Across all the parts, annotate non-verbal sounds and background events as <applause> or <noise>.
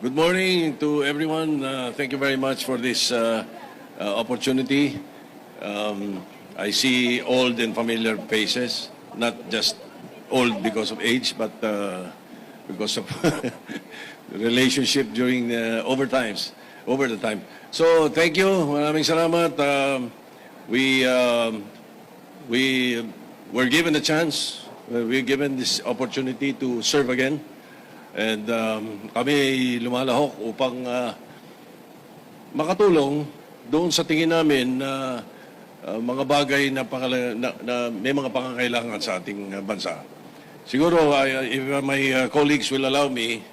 Good morning to everyone. Uh, thank you very much for this uh, uh, opportunity. Um, I see old and familiar faces, not just old because of age, but uh, because of <laughs> relationship during the overtimes, over the time. So thank you. Maraming salamat. Um, we um, we were given a chance. uh, We were given this opportunity to serve again. And um, kami lumalahok upang ah, makatulong doon sa tingin namin na ah, mga bagay na, na, na may mga pangangailangan sa ating ah, bansa. Siguro, I- if my ah, colleagues will allow me,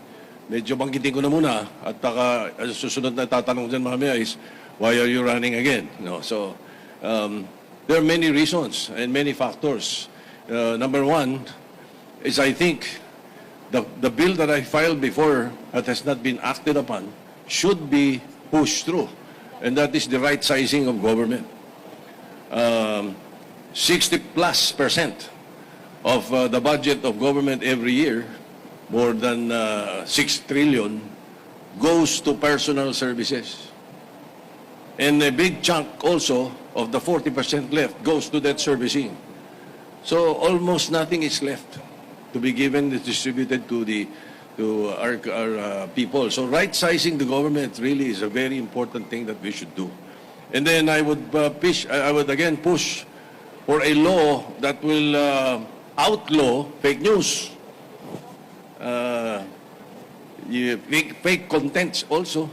medyo banggitin ko na muna at taka, ang susunod na tatanong dyan mamaya is, why are you running again? No, so, um, there are many reasons and many factors. Uh, number one is I think the, the bill that I filed before that has not been acted upon should be pushed through. And that is the right sizing of government. Um, 60 plus percent of uh, the budget of government every year, more than uh, 6 trillion, goes to personal services. And a big chunk also of the 40% left goes to debt servicing. So almost nothing is left to be given, distributed to the to our, our uh, people. So right sizing the government really is a very important thing that we should do. And then I would uh, push, I would again push for a law that will uh, outlaw fake news, uh, fake, fake contents also.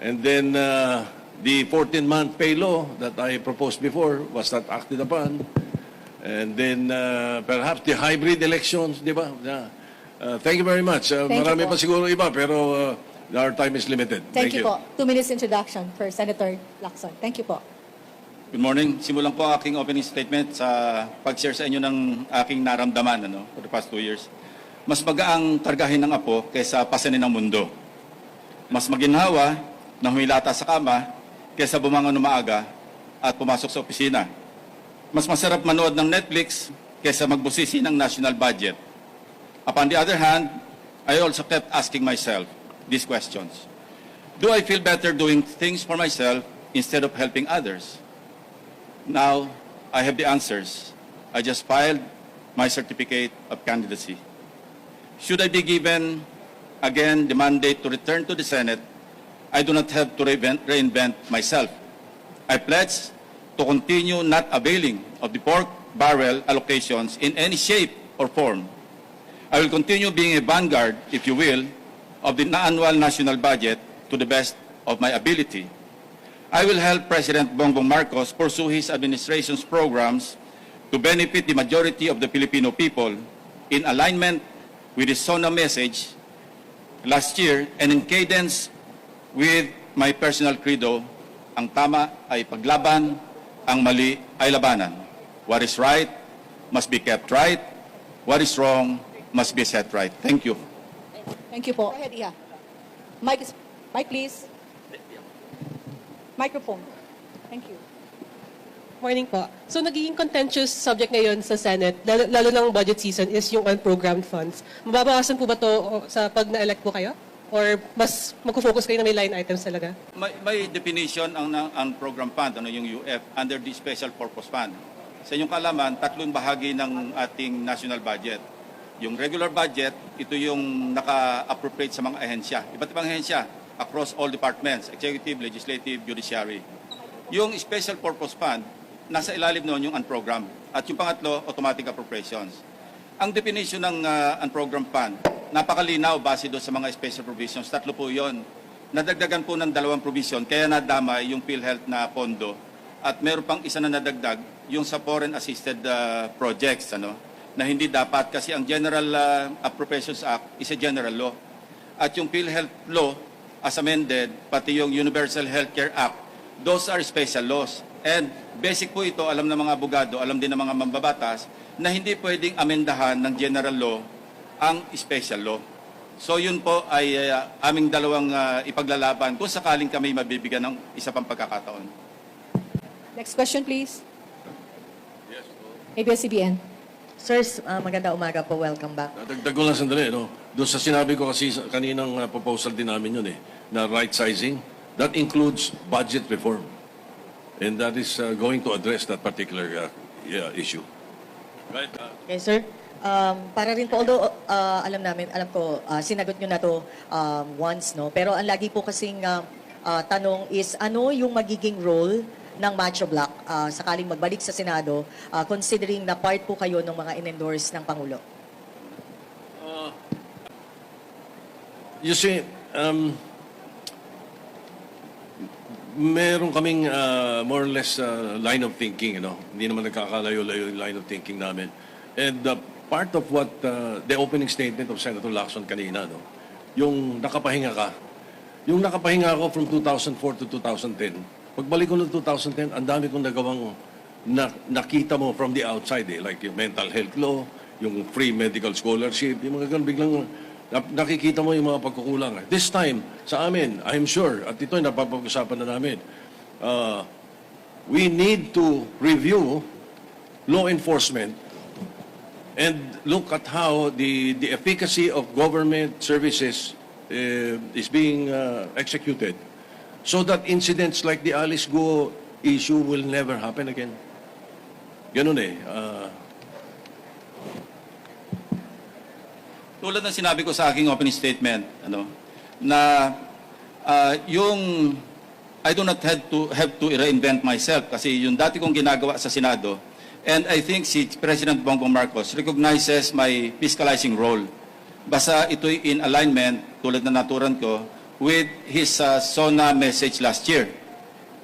And then uh, the 14-month pay law that I proposed before was not acted upon. And then uh, perhaps the hybrid elections, di ba? Yeah. Uh, thank you very much. Uh, Thank you marami po. pa siguro iba, pero uh, our time is limited. Thank, you po. Two minutes introduction for Senator Lacson. Thank you po. Good morning. Simulan po ang aking opening statement sa pag-share sa inyo ng aking naramdaman ano, for the past two years. Mas magaang kargahin ng apo kaysa pasanin ng mundo. Mas maginhawa na humilata sa kama kaysa bumangon ng maaga at pumasok sa opisina. Mas masarap manood ng Netflix kaysa magbusisi ng national budget. Upon the other hand, I also kept asking myself these questions. Do I feel better doing things for myself instead of helping others? Now, I have the answers. I just filed my certificate of candidacy. Should I be given again the mandate to return to the Senate, I do not have to reinvent, myself. I pledge to continue not availing of the pork barrel allocations in any shape or form. I will continue being a vanguard, if you will, of the annual national budget to the best of my ability. I will help President Bongbong Marcos pursue his administration's programs to benefit the majority of the Filipino people in alignment with his SONA message last year and in cadence with my personal credo, ang tama ay paglaban, ang mali ay labanan. What is right must be kept right. What is wrong must be set right. Thank you. Thank you po. Go ahead, Iha. Mic, is- mic please. Microphone. Thank you. Morning po. So nagiging contentious subject ngayon sa Senate, lalo, lalo ng budget season, is yung unprogrammed funds. Mababawasan po ba to sa pag na-elect po kayo? Or mas magpo-focus kayo na may line items talaga? May, may definition ang, ang, program fund, ano yung UF, under the Special Purpose Fund. Sa inyong kalaman, tatlong bahagi ng ating national budget. Yung regular budget, ito yung naka-appropriate sa mga ahensya. Iba't ibang ahensya across all departments, executive, legislative, judiciary. Yung Special Purpose Fund, nasa ilalim noon yung unprogrammed. At yung pangatlo, automatic appropriations. Ang definition ng uh, unprogrammed fund, napakalinaw base doon sa mga special provisions. Tatlo po yon. Nadagdagan po ng dalawang provision, kaya nadamay yung PhilHealth na pondo. At meron pang isa na nadagdag, yung sa foreign assisted uh, projects, ano, na hindi dapat kasi ang General uh, Appropriations Act is a general law. At yung PhilHealth law, as amended, pati yung Universal Healthcare Act, those are special laws. And basic po ito, alam ng mga abogado, alam din ng mga mambabatas, na hindi pwedeng amendahan ng general law ang special law. So yun po ay uh, aming dalawang uh, ipaglalaban kung sakaling kami mabibigyan ng isa pang pagkakataon. Next question, please. ABS-CBN. Sirs, ah, maganda umaga po. Welcome back. Dagdag ko lang sandali, no? Doon sa sinabi ko kasi kaninang uh, proposal din namin yun eh, na right sizing, that includes budget reform. And that is uh, going to address that particular uh, yeah, issue. Right? uh, Okay, sir. Um, para rin po, although ah, alam namin, alam ko, ah, sinagot nyo na to um, once, no? Pero ang lagi po kasing ah, ah, tanong is, ano yung magiging role ng Macho Black ah, sakaling magbalik sa Senado, ah, considering na part po kayo ng mga in-endorse ng Pangulo? You see, um, meron kaming uh, more or less uh, line of thinking, you know. Hindi naman nagkakalayo-layo yung line of thinking namin. And uh, part of what uh, the opening statement of Senator Lacson kanina, no, yung nakapahinga ka, yung nakapahinga ako from 2004 to 2010, pagbalik ko ng 2010, ang dami kong nagawang na, nakita mo from the outside, eh, like yung mental health law, yung free medical scholarship, yung mga ganun, biglang na- nakikita mo yung mga pagkukulang. This time, sa amin, I'm sure, at ito'y napapag-usapan na namin, uh, we need to review law enforcement and look at how the, the efficacy of government services uh, is being uh, executed so that incidents like the Alice Go issue will never happen again. Ganun eh. Uh, Tulad ng sinabi ko sa aking opening statement, ano, na ah, yung I do not have to have to reinvent myself kasi yung dati kong ginagawa sa Senado and I think si President Bongbong Marcos recognizes my fiscalizing role. Basta ito'y in alignment, tulad na naturan ko, with his ah, SONA message last year.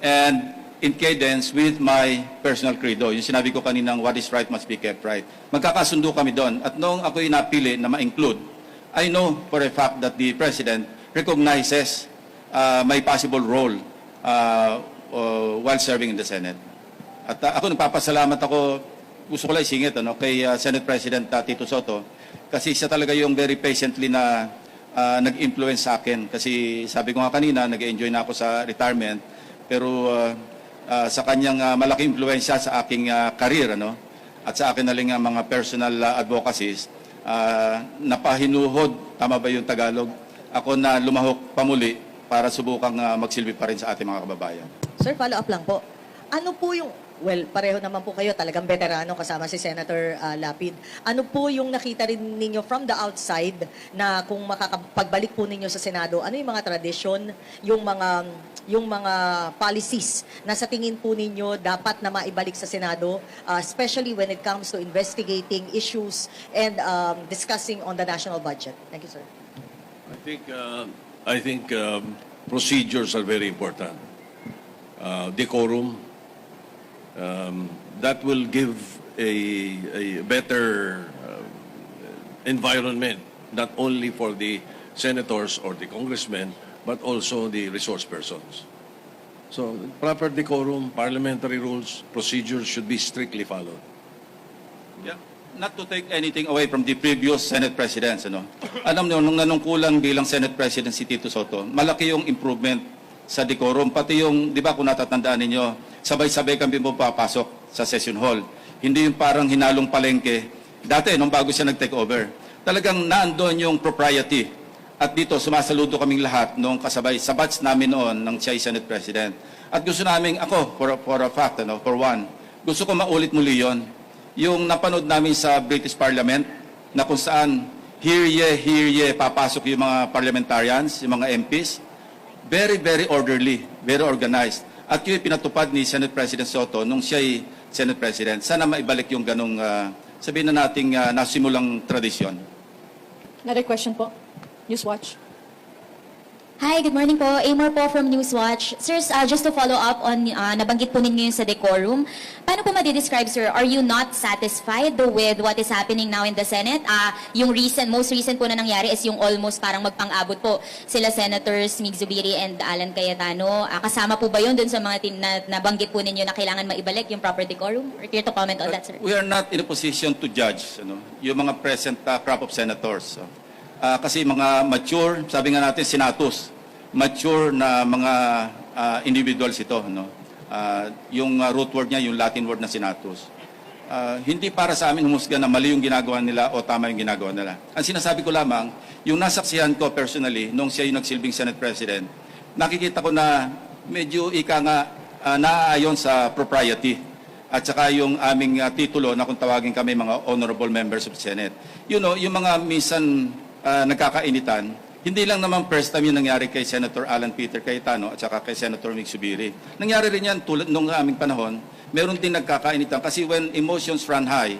And in cadence with my personal credo. Yung sinabi ko kaninang what is right must be kept right. Magkakasundo kami doon. At noong ako'y napili na ma-include, I know for a fact that the President recognizes uh, my possible role uh, uh, while serving in the Senate. At uh, ako nagpapasalamat ako, gusto ko lang isingit ano, kay uh, Senate President uh, Tito Soto kasi siya talaga yung very patiently na uh, nag-influence sa akin. Kasi sabi ko nga kanina, nag-enjoy na ako sa retirement. Pero uh, uh, sa kanyang uh, malaking impluensya sa aking uh, career ano, at sa akin na rin uh, mga personal uh, advocacies, uh, napahinuhod, tama ba yung Tagalog, ako na lumahok pamuli para subukang uh, magsilbi pa rin sa ating mga kababayan. Sir, follow up lang po. Ano po yung, well, pareho naman po kayo, talagang veterano kasama si Senator ah, Lapid. Ano po yung nakita rin ninyo from the outside na kung makakapagbalik po ninyo sa Senado, ano yung mga tradisyon, yung mga yung mga policies na sa tingin po ninyo dapat na maibalik sa Senado, ah, especially when it comes to investigating issues and um, discussing on the national budget. Thank you, sir. I think, uh, I think um, procedures are very important. Uh, decorum, um, that will give a, a better uh, environment, not only for the senators or the congressmen, but also the resource persons. So proper decorum, parliamentary rules, procedures should be strictly followed. Yeah. Not to take anything away from the previous Senate presidents, ano. Alam niyo nung nanungkulan bilang Senate President si Tito Soto, malaki yung improvement sa decorum. Pati yung, di ba kung natatandaan ninyo, sabay-sabay kami po papasok sa session hall. Hindi yung parang hinalong palengke. Dati, nung bago siya nag-take over, talagang naandun yung propriety. At dito, sumasaludo kaming lahat nung kasabay sa batch namin noon ng ay Senate President. At gusto namin, ako, for, for a fact, ano, for one, gusto ko maulit muli yon yung napanood namin sa British Parliament na kung saan hear ye, hear ye, papasok yung mga parliamentarians, yung mga MPs, very, very orderly, very organized. At yun pinatupad ni Senate President Soto nung siya ay Senate President. Sana maibalik yung ganong, ah, sabihin na nating ah, nasimulang tradisyon. Another question po. Newswatch. Hi, good morning po. Amor po from Newswatch. Sirs, uh, just to follow up on, uh, nabanggit po ninyo sa decorum. Paano po ma-describe, sir? Are you not satisfied with what is happening now in the Senate? Uh, yung recent, most recent po na nangyari is yung almost parang magpang-abot po sila Senators Mig Zubiri and Alan Cayetano. Uh, kasama po ba yun dun sa mga tin na, nabanggit po ninyo na kailangan maibalik yung proper decorum? Or care to comment on that, sir? We are not in a position to judge ano, yung mga present uh, crop of senators. So, ah, kasi mga mature, sabi nga natin, senatus, mature na mga ah, individuals ito. No? Ah, yung ah, root word niya, yung Latin word na senatus. ah, hindi para sa amin humusga na mali yung ginagawa nila o tama yung ginagawa nila. Ang sinasabi ko lamang, yung nasaksihan ko personally, nung siya yung nagsilbing Senate President, nakikita ko na medyo ika nga ah, naaayon sa propriety at saka yung aming ah, titulo na kung tawagin kami mga honorable members of Senate. You know, yung mga minsan ah, nagkakainitan, hindi lang naman first time yung nangyari kay Senator Alan Peter Cayetano at saka kay Senator Mick Subiri. Nangyari rin yan tulad nung aming panahon, meron din nagkakainitan kasi when emotions run high,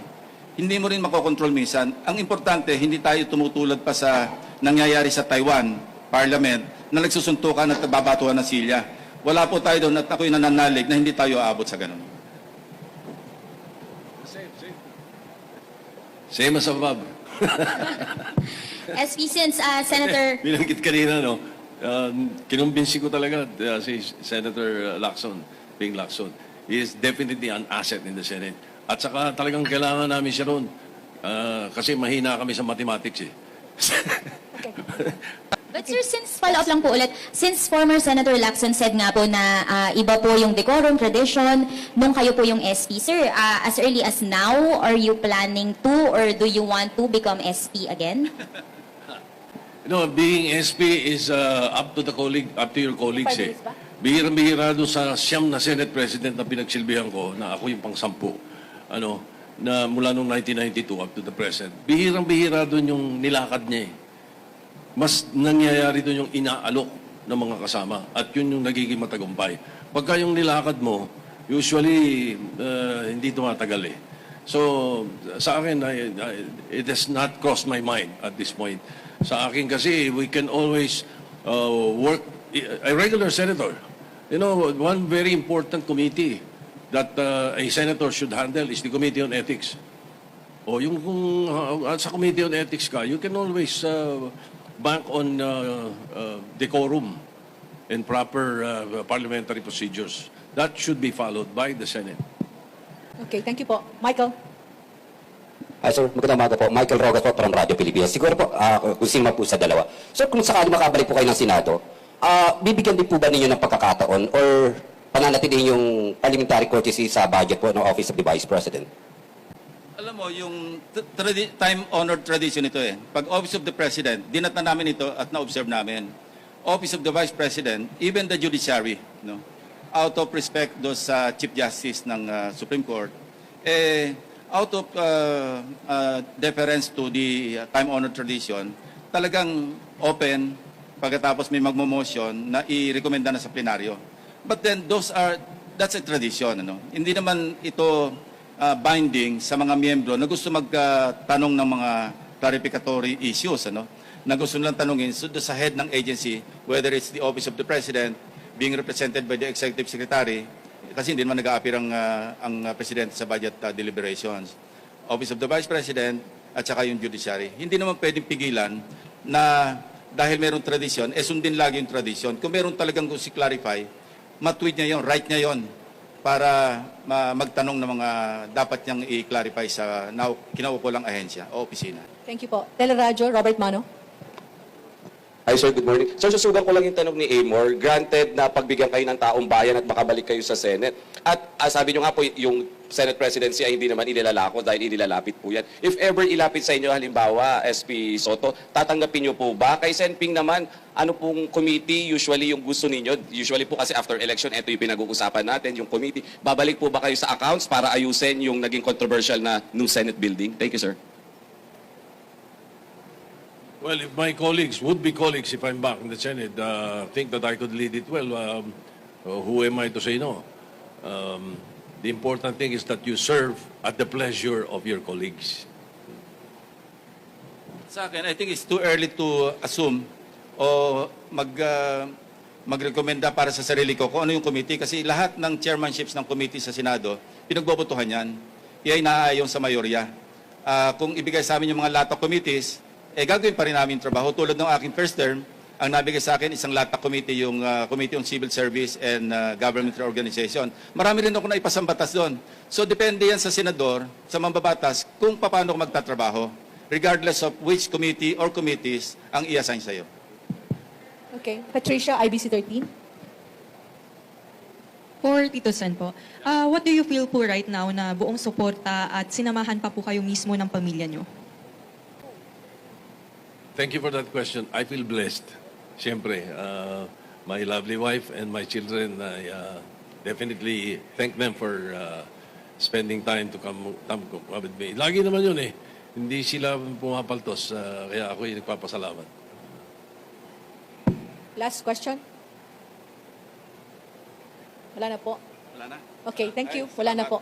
hindi mo rin makokontrol minsan. Ang importante, hindi tayo tumutulad pa sa nangyayari sa Taiwan Parliament na nagsusuntukan at babatuhan ng silya. Wala po tayo doon at ako'y nananalig na hindi tayo aabot sa ganun. Same as above. <laughs> SP, since uh, Senator... <laughs> Binanggit kanina, no? Um, kinumbinsi ko talaga uh, si Senator Lacson, Ping Lacson. He is definitely an asset in the Senate. At saka talagang kailangan namin siya roon. Uh, kasi mahina kami sa mathematics eh. <laughs> But sir, since follow-up lang po ulit, since former Senator Lacson said nga po na ah, iba po yung decorum, tradition, nung kayo po yung SP, sir, ah, as early as now, are you planning to or do you want to become SP again? <laughs> You know, being SP is uh, up to the colleague, up to your colleagues eh. Bihirang-bihira doon sa siyam na Senate President na pinagsilbihan ko, na ako yung pang-sampu, ano, na mula noong 1992 up to the present. Bihirang-bihira doon yung nilakad niya eh. Mas nangyayari doon yung inaalok ng mga kasama at yun yung nagiging matagumpay. Pagka yung nilakad mo, usually uh, hindi tumatagal eh. So, sa akin, I- I- it has not crossed my mind at this point. Sa akin kasi, we can always uh, work, a regular senator. You know, one very important committee that uh, a senator should handle is the Committee on Ethics. O yung kung uh, sa Committee on Ethics ka, you can always uh, bank on uh, uh, decorum and proper uh, parliamentary procedures. That should be followed by the Senate. Okay, thank you po. Michael? Hi sir, magandang umaga po. Michael Rogas po from Radyo Pilipinas. Siguro po, ah, kung sino po sa dalawa. Sir, kung sakali makabalik po kayo ng Senado, ah, bibigyan din po ba ninyo ng pagkakataon or pananatilihin yung parliamentary courtesy sa budget po ng Office of the Vice President? Alam mo, yung time-honored tradition ito eh. Pag Office of the President, dinat na namin ito at na-observe namin. Office of the Vice President, even the judiciary, no? out of respect do sa Chief Justice ng uh, Supreme Court, eh, out of uh, uh, deference to the uh, time-honored tradition, talagang open pagkatapos may magmo-motion na i-recommenda na sa plenaryo. But then those are that's a tradition ano. Hindi naman ito uh, binding sa mga miyembro na gusto magtanong ng mga clarificatory issues ano. Na gusto nilang tanungin so, sa head ng agency whether it's the office of the president being represented by the executive secretary kasi hindi naman nag-a-appear ang, uh, ang uh, presidente sa budget uh, deliberations. Office of the Vice President at saka yung judiciary. Hindi naman pwedeng pigilan na dahil merong tradisyon, eh sundin lagi yung tradisyon. Kung meron talagang gusto clarify, matweet niya yon, right niya yon para ma- magtanong ng mga dapat niyang i-clarify sa now, kinaupo lang ahensya o opisina. Thank you po. Teleradyo, Robert Mano? Hi sir, good morning. Sir, susugan ko lang yung tanong ni Amor. Granted na pagbigyan kayo ng taong bayan at makabalik kayo sa Senate. At ah, sabi nyo nga po, yung Senate presidency ay hindi naman inilalako dahil inilalapit po yan. If ever ilapit sa inyo, halimbawa, SP Soto, tatanggapin nyo po ba? Kay Senping naman, ano pong committee usually yung gusto ninyo? Usually po kasi after election, ito yung pinag-uusapan natin, yung committee. Babalik po ba kayo sa accounts para ayusin yung naging controversial na new Senate building? Thank you, sir. Well, if my colleagues, would be colleagues, if I'm back in the Senate, uh, think that I could lead it well, um, uh, who am I to say no? Um, the important thing is that you serve at the pleasure of your colleagues. Sa akin, I think it's too early to assume o mag uh, magrekomenda para sa sarili ko kung ano yung committee kasi lahat ng chairmanships ng committee sa Senado, pinagbobotohan yan. Iyan naaayon sa mayorya. Ah, kung ibigay sa amin yung mga LATA committees, eh gagawin pa rin namin trabaho. Tulad ng aking first term, ang nabigay sa akin isang LATA committee, yung ah, Committee on Civil Service and ah, Governmental Organization. Marami rin ako na ipasang batas doon. So depende yan sa senador, sa mambabatas, kung paano ko magtatrabaho regardless of which committee or committees ang i-assign sa'yo. Okay. Patricia, IBC 13? For Tito Sen po, ah, what do you feel po right now na buong suporta at sinamahan pa po kayo mismo ng pamilya nyo? Thank you for that question. I feel blessed. Siyempre, uh, my lovely wife and my children, I uh, definitely thank them for uh, spending time to come, come with me. Lagi naman yun eh. Hindi sila pumapaltos, uh, kaya ako yung nagpapasalamat. Last question? Wala na po. Wala na. Okay, thank you. Wala na po.